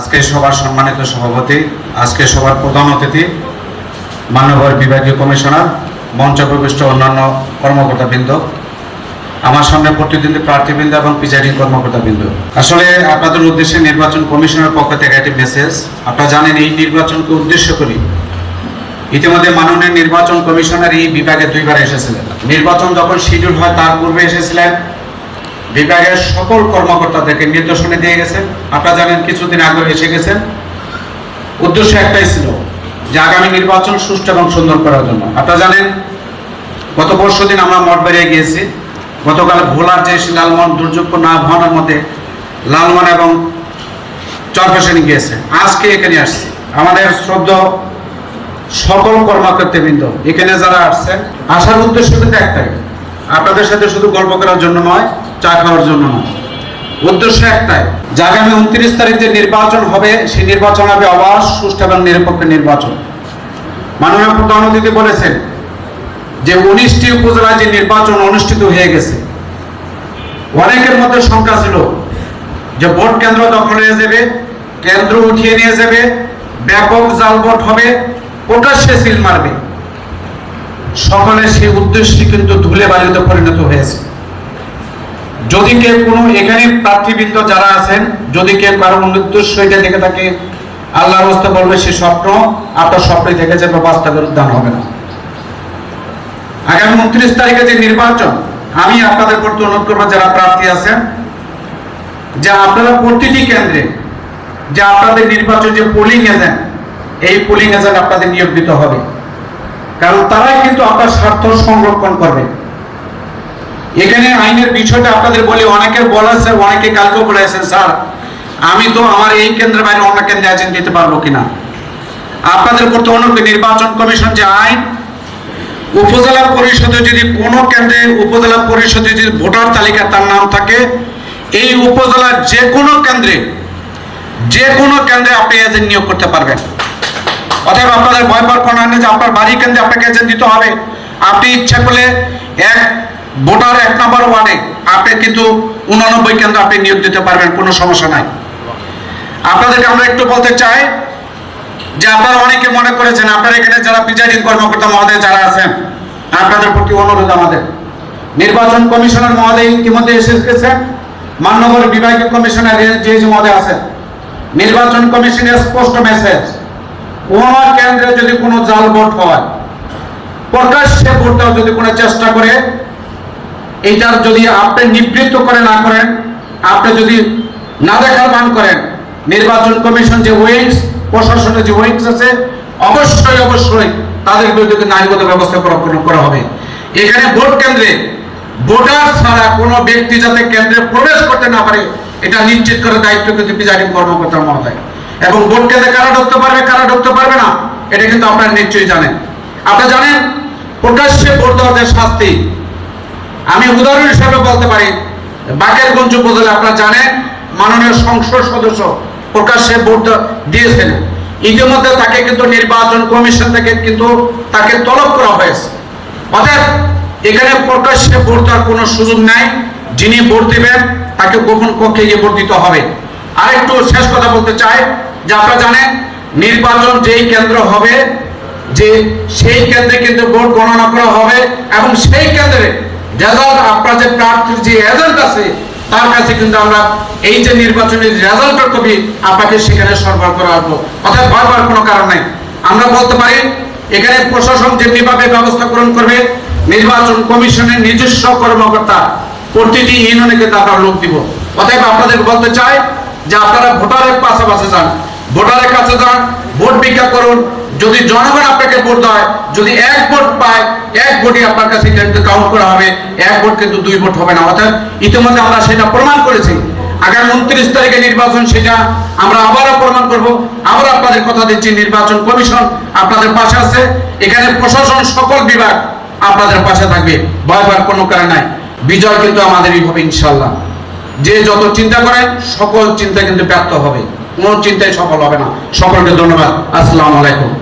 আজকে সবার সম্মানিত সভাপতি, আজকে সবার প্রধান অতিথি মান্যবর বিভাগীয় কমিশনার মঞ্চ প্রবিষ্ট অন্যান্য কর্মকর্তাবৃন্দ, আমার সামনে প্রতিদ্বন্দ্বী প্রার্থীবৃন্দ এবং প্রিজাইডিং কর্মকর্তাবৃন্দ। আসলে আপনাদের উদ্দেশ্যে নির্বাচন কমিশনের পক্ষ থেকে একটি মেসেজ আপনারা জানেন, এই নির্বাচনকে উদ্দেশ্য করি। ইতিমধ্যে মাননীয় নির্বাচন কমিশনার এই বিভাগে দুইবার এসেছিলেন। নির্বাচন যখন শিডিউল হয়, তার পূর্বে এসেছিলেন বিভাগের সকল কর্মকর্তাদেরকে নির্দেশনা দিয়ে গেছেন। আপনারা জানেন কিছুদিন আগে এসে গেছেন। উদ্দেশ্য একটাই ছিল যে আগামী নির্বাচন সুষ্ঠু এবং সুন্দর করার জন্য। আপনারা জানেন, গত পরশু দিন আমরা মঠ বেরিয়ে গিয়েছি। গতকাল ভোলার যে লালমন দুর্যোগ্য না ভবনের মধ্যে লালমন এবং চরপেশনে গিয়েছে। আজকে এখানে আসছি। আমাদের শ্রদ্ধা সকল কর্মকর্তাবৃন্দ এখানে যারা আসছেন, আসার উদ্দেশ্য কিন্তু একটাই। আপনাদের সাথে শুধু গল্প করার জন্য নয় চা খাওয়ার জন্য। নয় উদ্দেশ্য একটাই। যে আগামী উনত্রিশ তারিখ যে নির্বাচন হবে, সেই নির্বাচন হবে অবাধ সুষ্ঠু এবং নিরপেক্ষ নির্বাচন। মাননীয় প্রধান অতিথি বলেছেন যে উনিশটি উপজেলায় যে নির্বাচন অনুষ্ঠিত হয়ে গেছে, অনেকের মধ্যে শঙ্কা ছিল যে ভোট কেন্দ্র দখল হয়ে যাবে, কেন্দ্র উঠিয়ে নিয়ে যাবে, ব্যাপক জাল ভোট হবে প্রকাশ্যে সিল মারবে। সকলে সেই উদ্দেশ্যটি কিন্তু ধুলে বালিতে পরিণত হয়েছে। যদি কেউ কোনো এখানে প্রার্থীবৃন্দ যারা আছেন, যদি কেউ কারও উদ্দেশ্য এটা দেখে থাকে, আল্লাহর হস্তে বলবে, সে স্বপ্ন আপনার স্বপ্নে দেখেছে বা বাস্তবের উদ্যান হবে না। আগামী উনত্রিশ তারিখে যে নির্বাচন, আমি আপনাদের প্রতি অনুরোধ করব, যারা প্রার্থী আছেন, যে আপনারা প্রতিটি কেন্দ্রে, যে আপনাদের নির্বাচন যে পোলিং এজেন্ট এই পোলিং এজেন্ট আপনাদের নিয়োগ দিতে হবে। কারণ তারাই কিন্তু আপনার স্বার্থ সংরক্ষণ করবে। এখানে আইনের বিষয়টা আপনাদের বলি, অনেকের বলেছে অনেকে কালকে বলেছেন স্যার। আমি তো আমার এই কেন্দ্রের বাইরে অন্য কেন্দ্রে এজেন্ট দিতে পারব কিনা? আপনাদের প্রতি অনুরোধ নির্বাচন কমিশন যে আইন, উপজেলা পরিষদে যদি কোনো কেন্দ্রে উপজেলা পরিষদে যদি ভোটার তালিকা তার নাম থাকে, এই উপজেলার যে কোনো কেন্দ্রে যে কোনো কেন্দ্রে আপনি এজেন্ট নিয়োগ করতে পারবেন। অতএব আপনাদের ভয় পাওয়ার কোনো যে আপনার বাড়ি কেন্দ্রে আপনাকে এজেন্ট দিতে হবে। আপনি ইচ্ছা করলে এক ভোটার এক নম্বর ওয়ার্ডে আপনি কিন্তু উনানব্বই কেন্দ্র আপনি নিয়োগ দিতে পারবেন, কোনো সমস্যা নাই। আপনাদেরকে আমরা একটু বলতে চাই যে আপনারা অনেকে মনে করেছেন, আপনারা এখানে যারা প্রিজাইডিং কর্মকর্তা মহোদয় যারা আছেন, আপনাদের প্রতি অনুরোধ আমাদের। নির্বাচন কমিশনার মহোদয় ইতিমধ্যে এসে গেছেন মান্যবর বিভাগীয় কমিশনার যে মহোদয় আছেন। নির্বাচন কমিশনের স্পষ্ট মেসেজ কোন কেন্দ্রে যদি কোনো জাল ভোট হয়, প্রকাশ্যে ভোট দেওয়ার যদি কোনো চেষ্টা করে এইটার যদি আপনি নিবৃত্ত করে না করেন, আপনি যদি না দেখার মান করেন, নির্বাচন কমিশন যে উইংস প্রশাসনের যে উইংস আছে, অবশ্যই অবশ্যই তাদের বিরুদ্ধে আইনগত ব্যবস্থা করা হবে। এখানে ভোট কেন্দ্রে, ভোটার ছাড়া কোনো ব্যক্তি যাতে কেন্দ্রে প্রবেশ করতে না পারে, এটা নিশ্চিত করার দায়িত্ব কিন্তু প্রিজাইডিং কর্মকর্তা মহোদয়। এবং ভোট কেন্দ্রে কারা ঢুকতে পারবে, কারা ঢুকতে পারবে না, এটা কিন্তু আপনারা নিশ্চয়ই জানেন। আপনারা জানেন, প্রকাশ্যে ভোট দেওয়ার শাস্তি আমি উদাহরণ হিসাবে বলতে পারি বাকেরগঞ্জ উপজেলা, আপনারা জানেন, মাননীয় সংসদ সদস্য প্রকাশ্যে ভোট দিয়েছেন। ইতিমধ্যে তাকে কিন্তু নির্বাচন কমিশন থেকে কিন্তু তাকে তলব করা হয়েছে। অতএব, এখানে প্রকাশ্যে ভোট দেওয়ার কোনো সুযোগ নাই। যিনি ভোট দিবেন, তাকে গোপন কক্ষে গিয়ে ভোট দিতে হবে। আর একটু শেষ কথা বলতে চাই, যে আপনারা জানেন, নির্বাচন যেই কেন্দ্র হবে, যে সেই কেন্দ্রে কিন্তু ভোট গণনা করা হবে এবং সেই কেন্দ্রে রেজাল্ট যে প্রার্থীর যে এজেন্ট আছে, তার কাছে কিন্তু আমরা এই যে নির্বাচনের রেজাল্টের আপনাকে সেখানে সরবরাহ করা হব অর্থাৎ কোনো কারণ নাই। আমরা বলতে পারি, এখানে প্রশাসন যেমনিভাবে ব্যবস্থা গ্রহণ করবে, নির্বাচন কমিশনের নিজস্ব কর্মকর্তা প্রতিটি ইউনিয়নে কিন্তু আমরা লোক দিব। অতএব আপনাদের বলতে চাই যে আপনারা ভোটারের পাশাপাশি যান। ভোটারের কাছে যান ভোট ভিক্ষা করুন। যদি জনগণ আপনাকে ভোট দেয়, যদি এক ভোট পায়, এক ভোটই আপনার কাছে কাউন্ট করা হবে। এক ভোট কিন্তু দুই ভোট হবে না। অর্থাৎ ইতিমধ্যে আমরা সেটা প্রমাণ করেছি। আগামী উনত্রিশ তারিখে নির্বাচন সেটা আমরা আবারও প্রমাণ করব। আবার আপনাদের কথা দিচ্ছি, নির্বাচন কমিশন আপনাদের পাশে আছে। এখানে প্রশাসন সকল বিভাগ আপনাদের পাশে থাকবে। ভয় পাওয়ার কোনো কারণ নাই। বিজয় কিন্তু আমাদেরই হবে ইনশাল্লাহ যে যত চিন্তা করেন সকল চিন্তা কিন্তু ব্যর্থ হবে। কোনো চিন্তায় সফল হবে না। সকলকে ধন্যবাদ। আসসালামু আলাইকুম।